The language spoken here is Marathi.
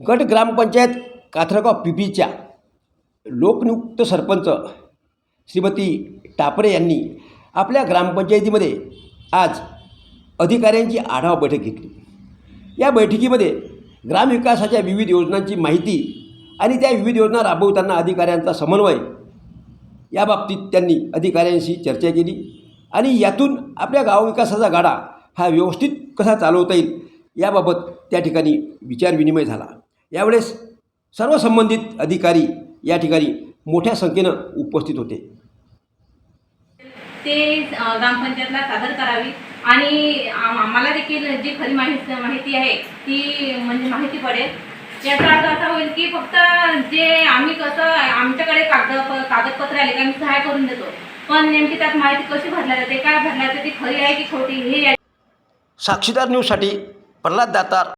गट ग्रामपंचायत काथरगाव पिपीच्या लोकनियुक्त सरपंच श्रीमती टापरे यांनी आपल्या ग्रामपंचायतीमध्ये आज अधिकाऱ्यांची आढावा बैठक घेतली. या बैठकीमध्ये ग्रामविकासाच्या विविध योजनांची माहिती आणि त्या विविध योजना राबवताना अधिकाऱ्यांचा समन्वय याबाबतीत त्यांनी अधिकाऱ्यांशी चर्चा केली आणि यातून आपल्या गावविकासाचा गाडा हा व्यवस्थित कसा चालवता येईल याबाबत त्या ठिकाणी विचारविनिमय झाला. यावेळेस सर्व संबंधित अधिकारी या ठिकाणी मोठ्या संख्येनं उपस्थित होते. ते ग्रामपंचायतला सादर करावी आणि आम- आम्हाला देखील जी खरी माहिती माहिती आहे ती म्हणजे माहिती पडेल. याचा अर्थ असा होईल की फक्त जे आम्ही कसं आमच्याकडे कागद कागदपत्र आले की आम्ही सहाय्य करून देतो. पण नेमकी त्यात माहिती कशी भरल्या जाते काय भरल्या जाते ती खरी आहे की खोटी हे साक्षीदार न्यूजसाठी प्रल्हाद दातार